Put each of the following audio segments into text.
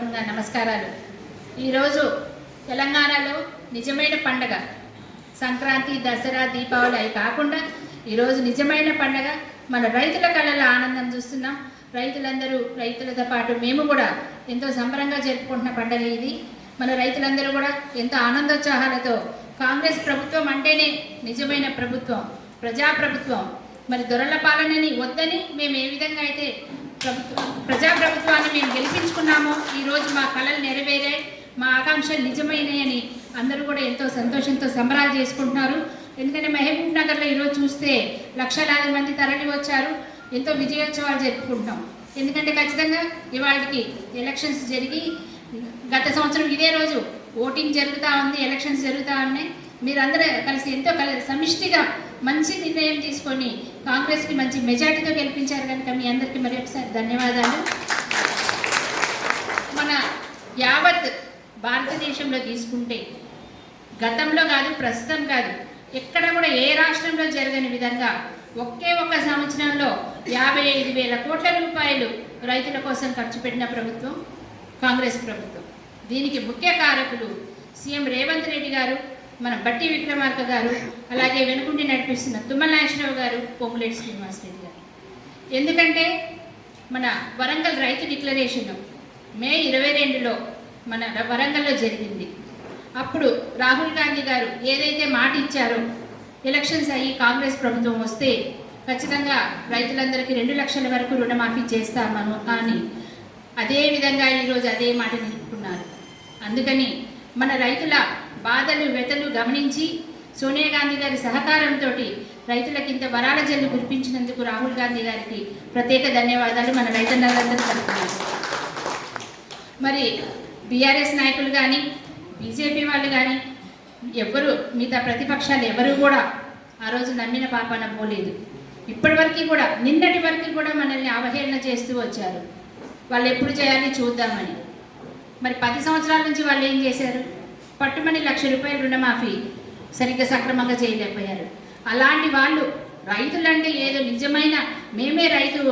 హృదయపూర్వకంగా నమస్కారాలు. ఈరోజు తెలంగాణలో నిజమైన పండగ. సంక్రాంతి దసరా దీపావళి అవి కాకుండా ఈరోజు నిజమైన పండగ. మన రైతుల కళల ఆనందం చూస్తున్నాం. రైతులందరూ రైతులతో పాటు మేము కూడా ఎంతో సంబరంగా జరుపుకుంటున్న పండగ ఇది. మన రైతులందరూ కూడా ఎంతో ఆనందోత్సాహాలతో కాంగ్రెస్ ప్రభుత్వం అంటేనే నిజమైన ప్రభుత్వం ప్రజాప్రభుత్వం. మరి దొరల పాలనని వద్దని మేము ఏ విధంగా అయితే ప్రభుత్వం ప్రజాప్రభుత్వాన్ని మేము గెలిపించుకున్నామో. ఈరోజు మా కళలు నెరవేరాయి. మా ఆకాంక్షలు నిజమైనాయని అందరూ కూడా ఎంతో సంతోషంతో సంబరాలు చేసుకుంటున్నారు. ఎందుకంటే మహబూబ్ నగర్లో ఈరోజు చూస్తే లక్షలాది మంది తరలి వచ్చారు. ఎంతో విజయోత్సవాలు జరుపుకుంటాం ఎందుకంటే ఖచ్చితంగా ఇవాళకి ఎలక్షన్స్ జరిగి గత సంవత్సరం ఇదే రోజు ఓటింగ్ జరుగుతూ ఉంది ఎలక్షన్స్ జరుగుతూ ఉన్నాయి. మీరందరూ కలిసి ఎంతో కలిసి సమిష్టిగా మంచి నిర్ణయం తీసుకొని కాంగ్రెస్కి మంచి మెజార్టీతో గెలిపించారు కనుక మీ అందరికీ మరి ఒకసారి ధన్యవాదాలు. మన యావత్ భారతదేశంలో తీసుకుంటే గతంలో కాదు ప్రస్తుతం కాదు ఎక్కడ కూడా ఏ రాష్ట్రంలో జరగని విధంగా ఒకే ఒక్క సంవత్సరంలో యాభై ఐదు వేల కోట్ల రూపాయలు రైతుల కోసం ఖర్చు పెట్టిన ప్రభుత్వం కాంగ్రెస్ ప్రభుత్వం. దీనికి ముఖ్య కారకులు సీఎం రేవంత్ రెడ్డి గారు. మన బట్టి విక్రమార్క గారు అలాగే వెనుకుండి నడిపిస్తున్న తుమ్మల నాగేశ్వరరావు గారు పొంగులేటి శ్రీనివాసరెడ్డి గారు. ఎందుకంటే మన వరంగల్ రైతు డిక్లరేషన్ మే ఇరవై రెండులో మన వరంగల్లో జరిగింది. అప్పుడు రాహుల్ గాంధీ గారు ఏదైతే మాట ఇచ్చారో ఎలక్షన్స్ అయ్యి కాంగ్రెస్ ప్రభుత్వం వస్తే ఖచ్చితంగా రైతులందరికీ రెండు లక్షల వరకు రుణమాఫీ చేస్తామను కానీ అదే విధంగా ఈరోజు అదే మాట నిలుపుకున్నారు అందుకని మన రైతుల బాధలు వ్యతలు గమనించి సోనియా గాంధీ గారి సహకారంతో రైతులకు ఇంత వరాల జల్లు కురిపించినందుకు రాహుల్ గాంధీ గారికి ప్రత్యేక ధన్యవాదాలు. మన రైతన్నలందరూ తరపున. మరి బీఆర్ఎస్ నాయకులు కానీ బీజేపీ వాళ్ళు కానీ ఎవరు మిగతా ప్రతిపక్షాలు ఎవరు కూడా ఆ రోజు నమ్మిన పాపాన పోలేదు. ఇప్పటివరకు కూడా నిన్నటి వరకు కూడా మనల్ని అవహేళన చేస్తూ వచ్చారు. వాళ్ళు ఎప్పుడు చేయాలి చూద్దామని. మరి పది సంవత్సరాల నుంచి వాళ్ళు ఏం చేశారు? పట్టుమని లక్ష రూపాయల రుణమాఫీ సరిగ్గా సక్రమంగా చేయలేకపోయారు. అలాంటి వాళ్ళు రైతులంటే ఏదో నిజమైన మేమే రైతు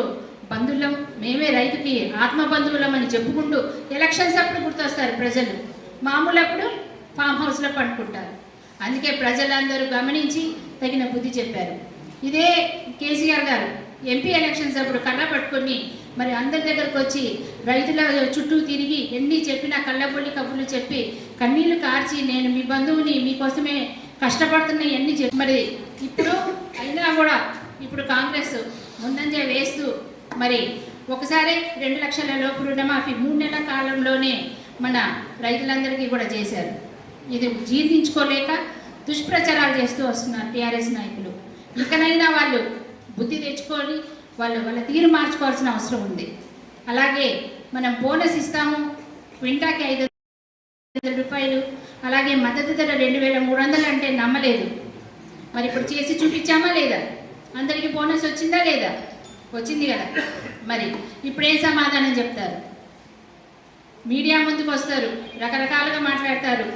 బంధువులం మేమే రైతుకి ఆత్మ బంధువులం అని చెప్పుకుంటూ ఎలక్షన్స్ అప్పుడు గుర్తొస్తారు ప్రజలు. మామూలు అప్పుడు ఫామ్ హౌస్లో పండుకుంటారు. అందుకే ప్రజలందరూ గమనించి తగిన బుద్ధి చెప్పారు. ఇదే కేసీఆర్ గారు ఎంపీ ఎలక్షన్స్ అప్పుడు కళ్ళ పట్టుకొని మరి అందరి దగ్గరకు వచ్చి రైతుల చుట్టూ తిరిగి ఎన్ని చెప్పినా కళ్ళబొల్లి కబుర్లు చెప్పి కన్నీళ్ళు కార్చి నేను మీ బంధువుని మీకోసమే కష్టపడుతున్నాయి ఎన్ని చెప్పి మరి ఇప్పుడు అయినా కూడా ఇప్పుడు కాంగ్రెస్ ముందంజ వేస్తూ మరి ఒకసారి రెండు లక్షల లోపు రుణమాఫీ మూడు నెలల కాలంలోనే మన రైతులందరికీ కూడా చేశారు. ఇది జీర్ణించుకోలేక దుష్ప్రచారాలు చేస్తూ వస్తున్నారు టీఆర్ఎస్ నాయకులు. ఇకనైనా వాళ్ళు బుద్ధి తెచ్చుకొని వాళ్ళు వాళ్ళ తీరు మార్చుకోవాల్సిన అవసరం ఉంది. అలాగే మనం బోనస్ ఇస్తాము. క్వింటాకి ఐదు వందల రూపాయలు అలాగే మద్దతు ధర రెండు వేల మూడు వందలు అంటే నమ్మలేదు. మరి ఇప్పుడు చేసి చూపించామా లేదా? అందరికీ బోనస్ వచ్చిందా లేదా? వచ్చింది కదా. మరి ఇప్పుడు ఏం సమాధానం చెప్తారు? మీడియా ముందుకు వస్తారు రకరకాలుగా మాట్లాడతారు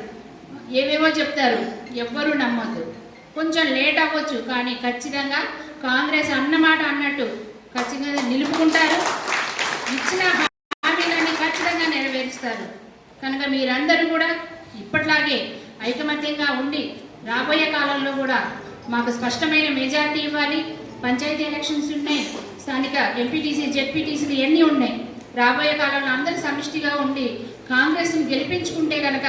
ఏవేవో చెప్తారు ఎవ్వరూ నమ్మొద్దు. కొంచెం లేట్ అవ్వచ్చు కానీ ఖచ్చితంగా కాంగ్రెస్ అన్నమాట అన్నట్టు ఖచ్చితంగా నిలుపుకుంటారు. ఇచ్చిన హామీలన్నీ ఖచ్చితంగా నెరవేరుస్తారు. కనుక మీరందరూ కూడా ఇప్పట్లాగే ఐకమత్యంగా ఉండి రాబోయే కాలంలో కూడా మాకు స్పష్టమైన మెజార్టీ ఇవ్వాలి. పంచాయతీ ఎలక్షన్స్ ఉన్నాయి. స్థానిక ఎంపీటీసీ జెడ్పీటీసీలు ఎన్ని ఉన్నాయి? రాబోయే కాలంలో అందరూ సమిష్టిగా ఉండి కాంగ్రెస్ని గెలిపించుకుంటే కనుక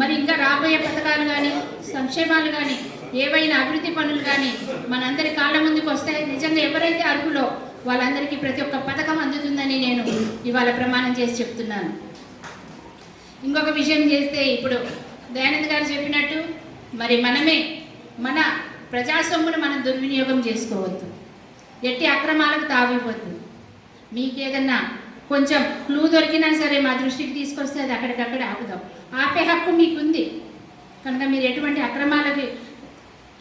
మరి ఇంకా రాబోయే పథకాలు కానీ సంక్షేమాలు కానీ ఏవైనా అభివృద్ధి పనులు కానీ మనందరి కాళ్ళ ముందుకు వస్తాయి. నిజంగా ఎవరైతే అర్హులో వాళ్ళందరికీ ప్రతి ఒక్క పథకం అందుతుందని నేను ఇవాళ ప్రమాణం చేసి చెప్తున్నాను. ఇంకొక విషయం చేస్తే ఇప్పుడు దయానంద్ గారు చెప్పినట్టు మరి మనమే మన ప్రజాసొమ్మును మనం దుర్వినియోగం చేసుకోవద్దు. ఎట్టి అక్రమాలకు తావివ్వద్దు. మీకేదన్నా కొంచెం క్లూ దొరికినా సరే మా దృష్టికి తీసుకొస్తే అది అక్కడికక్కడ ఆపుదాం. ఆపే హక్కు మీకుంది. కనుక మీరు ఎటువంటి అక్రమాలకి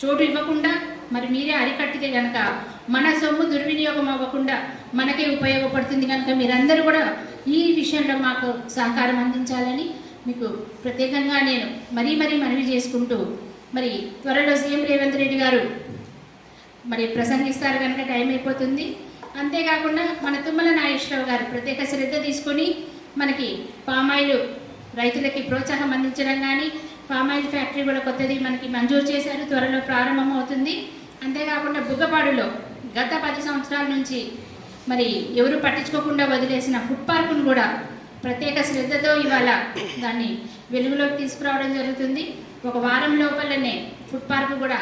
చోటు ఇవ్వకుండా మరి మీరే అరికట్టితే కనుక మన సొమ్ము దుర్వినియోగం అవ్వకుండా మనకే ఉపయోగపడుతుంది కనుక మీరందరూ కూడా ఈ విషయంలో మాకు సహకారం అందించాలని మీకు ప్రత్యేకంగా నేను మరీ మరీ మనవి చేసుకుంటూ మరి త్వరలో సీఎం రేవంత్ రెడ్డి గారు మరి ప్రసంగిస్తారు కనుక టైం అయిపోతుంది. అంతేకాకుండా మన తుమ్మల నాగేశ్వరరావు గారు ప్రత్యేక శ్రద్ధ తీసుకొని మనకి పామాయిల్ రైతులకి ప్రోత్సాహం అందించడం కానీ పామాయిల్ ఫ్యాక్టరీ కూడా కొత్తది మనకి మంజూరు చేశారు త్వరలో ప్రారంభం అవుతుంది అంతేకాకుండా బుగ్గపాడులో గత పది సంవత్సరాల నుంచి మరి ఎవరు పట్టించుకోకుండా వదిలేసిన ఫుడ్ పార్కును కూడా ప్రత్యేక శ్రద్ధతో ఇవాళ దాన్ని వెలుగులోకి తీసుకురావడం జరుగుతుంది. ఒక వారం లోపలనే ఫుడ్ పార్క్ కూడా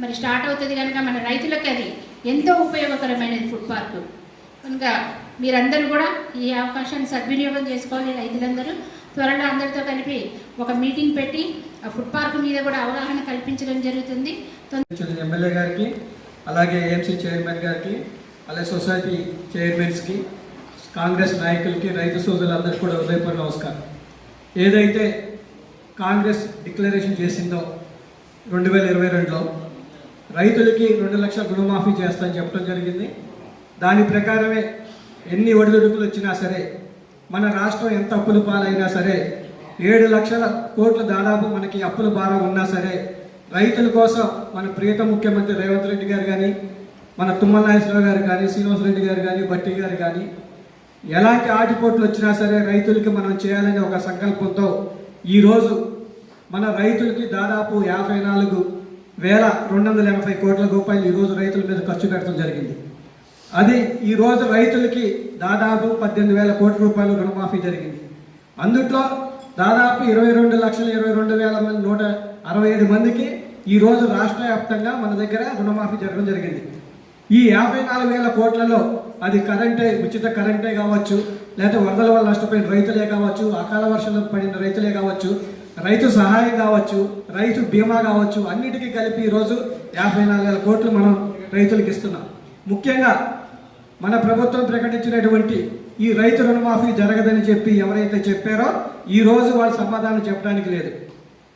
మరి స్టార్ట్ అవుతుంది కనుక మన రైతులకి అది ఎంతో ఉపయోగకరమైనది ఫుడ్ పార్క్ కనుక మీరందరూ కూడా ఈ అవకాశాన్ని సద్వినియోగం చేసుకోవాలి రైతులందరూ. త్వరలో అందరితో కలిపి ఒక మీటింగ్ పెట్టి ఆ ఫుడ్ పార్క్ మీద కూడా అవగాహన కల్పించడం జరుగుతుంది. ఎమ్మెల్యే గారికి అలాగే ఏఎంసీ చైర్మన్ గారికి అలాగే సొసైటీ చైర్మన్స్కి కాంగ్రెస్ నాయకులకి రైతు సోదరులందరికీ కూడా హృదయపూర్వక నమస్కారం. ఏదైతే కాంగ్రెస్ డిక్లరేషన్ చేసిందో రెండు వేల ఇరవై రెండులో రైతులకి రెండు లక్షల రుణమాఫీ చేస్తామని చెప్పడం జరిగింది. దాని ప్రకారమే ఎన్ని ఒడిదుడుకులు వచ్చినా సరే మన రాష్ట్రం ఎంత అప్పుల పాలైనా సరే ఏడు లక్షల కోట్ల దాదాపు మనకి అప్పుల భారం ఉన్నా సరే రైతుల కోసం మన ప్రియత ముఖ్యమంత్రి రేవంత్ రెడ్డి గారు కానీ మన తుమ్మల నాగేశ్వరరావు గారు కానీ శ్రీనివాస రెడ్డి గారు కానీ భట్టి గారు కానీ ఎలాంటి ఆటిపోట్లు వచ్చినా సరే రైతులకి మనం చేయాలనే ఒక సంకల్పంతో ఈరోజు మన రైతులకి దాదాపు యాభై నాలుగు వేల రెండు వందల ఎనభై కోట్ల రూపాయలు ఈరోజు రైతుల మీద ఖర్చు పెట్టడం జరిగింది. అది ఈరోజు రైతులకి దాదాపు పద్దెనిమిది వేల కోట్ల రూపాయలు రుణమాఫీ జరిగింది. అందుట్లో దాదాపు ఇరవై రెండు లక్షల ఇరవై రెండు వేల మంది నూట అరవై ఐదు మందికి ఈరోజు రాష్ట్ర వ్యాప్తంగా మన దగ్గర రుణమాఫీ జరగడం జరిగింది. ఈ యాభై నాలుగు వేల కోట్లలో అది కరెంటే ఉచిత కరెంటే కావచ్చు లేకపోతే వరదల వల్ల నష్టపోయిన రైతులే కావచ్చు అకాల వర్షాలు పడిన రైతులే కావచ్చు రైతు సహాయం కావచ్చు రైతు బీమా కావచ్చు అన్నిటికీ కలిపి ఈరోజు యాభై నాలుగు వేల కోట్లు మనం రైతులకు ఇస్తున్నాం. ముఖ్యంగా మన ప్రభుత్వం ప్రకటించినటువంటి ఈ రైతు రుణమాఫీ జరగదని చెప్పి ఎవరైతే చెప్పారో ఈ రోజు వాళ్ళు సమాధానం చెప్పడానికి లేదు.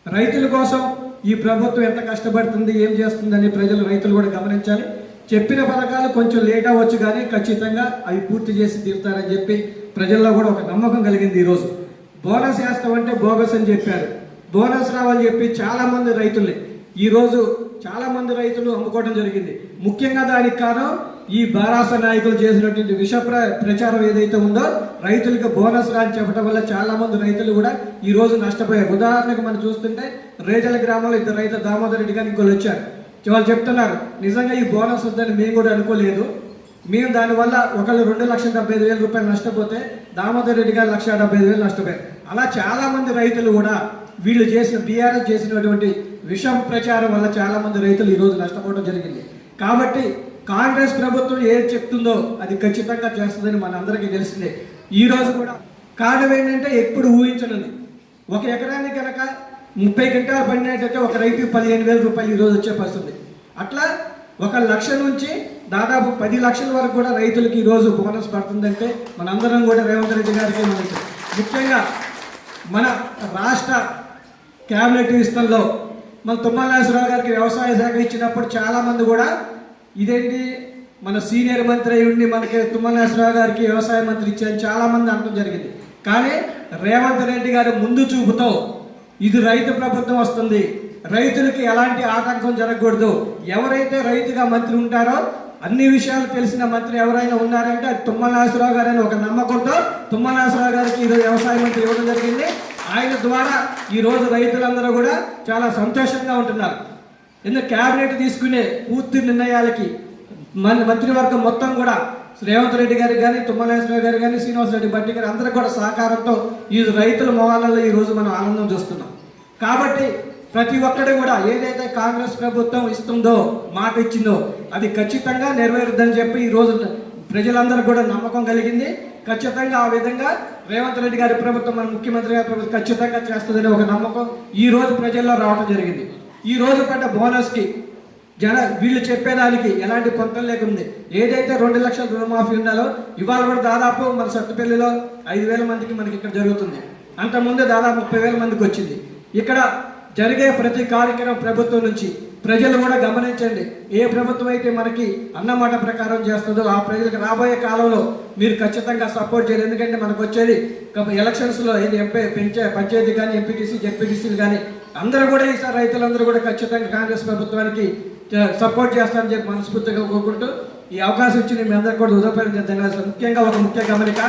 రైతుల కోసం ఈ ప్రభుత్వం ఎంత కష్టపడుతుంది ఏం చేస్తుందని ప్రజలు రైతులు కూడా గమనించాలి. చెప్పిన పథకాలు కొంచెం లేట్ అవ్వచ్చు కానీ ఖచ్చితంగా అవి పూర్తి చేసి తీరుతారని చెప్పి ప్రజల్లో కూడా ఒక నమ్మకం కలిగింది ఈరోజు బోనస్ వేస్తామంటే బోగస్ అని చెప్పారు. బోనస్ రావని చెప్పి చాలామంది రైతుల్ని ఈరోజు చాలామంది రైతులు అమ్ముకోవడం జరిగింది. ముఖ్యంగా దానికి కారణం ఈ బారాస నాయకులు చేసినటువంటి విష ప్ర- ప్రచారం ఏదైతే ఉందో రైతులకు బోనస్ రాని చెప్పడం వల్ల చాలా మంది రైతులు కూడా ఈ రోజు నష్టపోయారు. ఉదాహరణకు మనం చూస్తుంటే రేజల గ్రామంలో ఇద్దరు రైతు దామోదర్ రెడ్డి గారు ఇంకోళ్ళు వచ్చారు. వాళ్ళు చెప్తున్నారు నిజంగా ఈ బోనస్ వద్దని మేము కూడా అనుకోలేదు. మేము దానివల్ల ఒకళ్ళు రెండు లక్షల డెబ్బై ఐదు వేల రూపాయలు నష్టపోతే దామోదర్ రెడ్డి గారు లక్ష డెబ్బై ఐదు వేలు నష్టపోయారు. అలా చాలా మంది రైతులు కూడా వీళ్ళు చేసిన బీఆర్ఎస్ చేసినటువంటి విషం ప్రచారం వల్ల చాలా మంది రైతులు ఈరోజు నష్టపోవడం జరిగింది. కాబట్టి కాంగ్రెస్ ప్రభుత్వం ఏది చెప్తుందో అది ఖచ్చితంగా చేస్తుందని మన అందరికీ తెలిసిందే. ఈ రోజు కూడా కారణం ఏంటంటే ఎప్పుడు ఊహించనుంది ఒక ఎకరానికి కనుక ముప్పై గంటలు పడినట్టయితే ఒక రైతు పదిహేను వేల రూపాయలు ఈరోజు వచ్చే పరిస్థితుంది అట్లా ఒక లక్ష నుంచి దాదాపు పది లక్షల వరకు కూడా రైతులకి ఈరోజు బోనస్ పడుతుందంటే మనందరం కూడా రేవంత్ రెడ్డి గారికి మనకి ముఖ్యంగా మన రాష్ట్ర క్యాబినెట్ విస్తరణలో మన తుమ్మల నాగేశ్వరరావు గారికి వ్యవసాయ శాఖ ఇచ్చినప్పుడు చాలామంది కూడా ఇదేంటి? మన సీనియర్ మంత్రి అయి ఉండి మనకి తుమ్మనేశ్వరరావు గారికి వ్యవసాయ మంత్రి ఇచ్చారని చాలా మంది అనడం జరిగింది. కానీ రేవంత్ రెడ్డి గారు ముందు చూపుతో ఇది రైతు ప్రభుత్వం వస్తుంది. రైతులకి ఎలాంటి ఆటంకం జరగకూడదు. ఎవరైతే రైతుగా మంత్రి ఉంటారో అన్ని విషయాలు తెలిసిన మంత్రి ఎవరైనా ఉన్నారంటే అది తుమ్మల గారు అని ఒక నమ్మకంతో తుమ్మనాసరావు గారికి ఈరోజు వ్యవసాయ మంత్రి ఇవ్వడం జరిగింది. ఆయన ద్వారా ఈరోజు రైతులందరూ కూడా చాలా సంతోషంగా ఉంటున్నారు. ఎందుకు క్యాబినెట్ తీసుకునే పూర్తి నిర్ణయాలకి మన మంత్రివర్గం మొత్తం కూడా రేవంత్ రెడ్డి గారు కానీ తుమ్మలేశ్వరరావు గారు కానీ శ్రీనివాసరెడ్డి బట్టి గారు అందరూ కూడా సహకారంతో ఈ రైతుల మొహాలలో ఈ రోజు మనం ఆనందం చూస్తున్నాం. కాబట్టి ప్రతి ఒక్కటి కూడా ఏదైతే కాంగ్రెస్ ప్రభుత్వం ఇస్తుందో మాట ఇచ్చిందో అది ఖచ్చితంగా నెరవేరుద్దని చెప్పి ఈ రోజు ప్రజలందరూ కూడా నమ్మకం కలిగింది. ఖచ్చితంగా ఆ విధంగా రేవంత్ రెడ్డి గారి ప్రభుత్వం మన ముఖ్యమంత్రి గారి ప్రభుత్వం ఖచ్చితంగా చేస్తుందనే ఒక నమ్మకం ఈ రోజు ప్రజల్లో రావడం జరిగింది. ఈ రోజు పడ్డ బోనస్కి జన వీళ్ళు చెప్పేదానికి ఎలాంటి పొంతం లేకుంది. ఏదైతే రెండు లక్షల రుణమాఫీ ఉన్నాలో ఇవాళ కూడా దాదాపు మన సత్తుపల్లిలో ఐదు వేల మందికి మనకి ఇక్కడ జరుగుతుంది. అంతకుముందే దాదాపు ముప్పై వేల మందికి వచ్చింది. ఇక్కడ జరిగే ప్రతి కార్యక్రమం ప్రభుత్వం నుంచి ప్రజలు కూడా గమనించండి. ఏ ప్రభుత్వం అయితే మనకి అన్నమాట ప్రకారం చేస్తుందో ఆ ప్రజలకు రాబోయే కాలంలో మీరు ఖచ్చితంగా సపోర్ట్ చేయాలి. ఎందుకంటే మనకు వచ్చేది ఎలక్షన్స్లో ఏది ఎంపీ పెంచే పంచాయతీ కానీ ఎంపీటీసీ జెడ్పీటీసీలు కానీ అందరూ కూడా ఈసారి రైతులందరూ కూడా ఖచ్చితంగా కాంగ్రెస్ ప్రభుత్వానికి సపోర్ట్ చేస్తారని చెప్పి మనస్ఫూర్తిగా కోరుకుంటూ ఈ అవకాశం ఇచ్చి మీ అందరికీ కూడా ఉదయపడిన ధన్యవాదాలు ముఖ్యంగా ఒక ముఖ్య గమనిక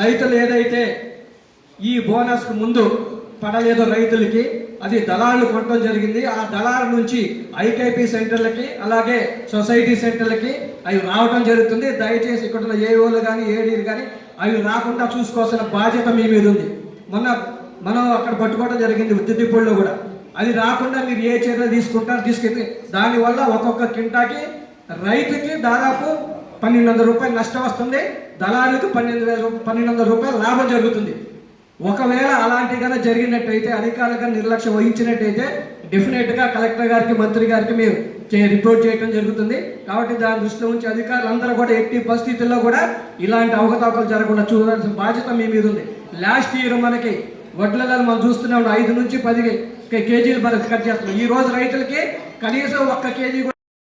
రైతులు ఏదైతే ఈ బోనస్కు ముందు పడలేదో రైతులకి అది దళాలు కొట్టడం జరిగింది. ఆ దళాల నుంచి ఐకేపీ సెంటర్లకి అలాగే సొసైటీ సెంటర్లకి అవి రావడం జరుగుతుంది. దయచేసి ఇక్కడ ఏఓలు కానీ ఏడీలు కానీ అవి రాకుండా చూసుకోవాల్సిన బాధ్యత మీ మీద ఉంది. మొన్న మనం అక్కడ పట్టుకోవడం జరిగింది ఉత్తిపూడిలో కూడా. అది రాకుండా మీరు ఏ చర్యలు తీసుకుంటారు తీసుకెళ్ళి దానివల్ల ఒక్కొక్క కింటాకి రైతుకి దాదాపు పన్నెండు వందల రూపాయలు నష్టం వస్తుంది దళారులకు పన్నెండు వేల పన్నెండు వందల రూపాయలు లాభం జరుగుతుంది. ఒకవేళ అలాంటి జరిగినట్టయితే అధికారులుగా నిర్లక్ష్యం వహించినట్టయితే డెఫినెట్గా కలెక్టర్ గారికి మంత్రి గారికి మేము చే- రిపోర్ట్ చేయడం జరుగుతుంది. కాబట్టి దాని దృష్టిలో ఉంచి అధికారులందరూ కూడా ఎట్టి పరిస్థితుల్లో కూడా ఇలాంటి అవకతవకలు జరగకుండా చూడాల్సిన బాధ్యత మీ మీద ఉంది. లాస్ట్ ఇయర్ మనకి వడ్లలో మనం చూస్తున్నాం ఐదు నుంచి పది కేజీలు కట్ చేస్తున్నాం. ఈ రోజు రైతులకి కనీసం ఒక్క కేజీ కూడా